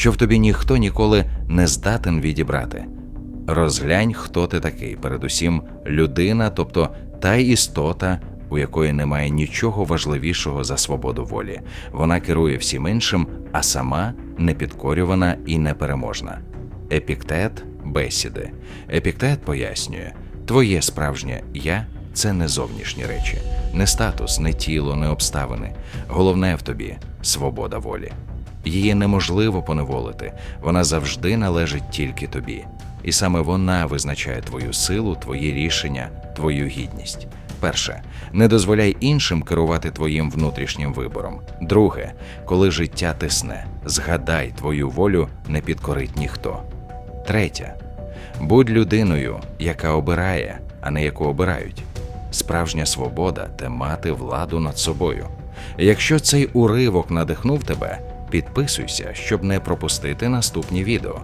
що в тобі ніхто ніколи не здатен відібрати. Розглянь, хто ти такий, передусім людина, тобто та істота, у якої немає нічого важливішого за свободу волі. Вона керує всім іншим, а сама непідкорювана і непереможна. Епіктет бесіди. Епіктет пояснює, твоє справжнє я це не зовнішні речі, не статус, не тіло, не обставини. Головне в тобі свобода волі. Її неможливо поневолити, вона завжди належить тільки тобі. І саме вона визначає твою силу, твої рішення, твою гідність. Перше, не дозволяй іншим керувати твоїм внутрішнім вибором. Друге, коли життя тисне, згадай твою волю не підкорить ніхто. Третє, будь людиною, яка обирає, а не яку обирають. Справжня свобода це мати владу над собою. Якщо цей уривок надихнув тебе, підписуйся, щоб не пропустити наступні відео.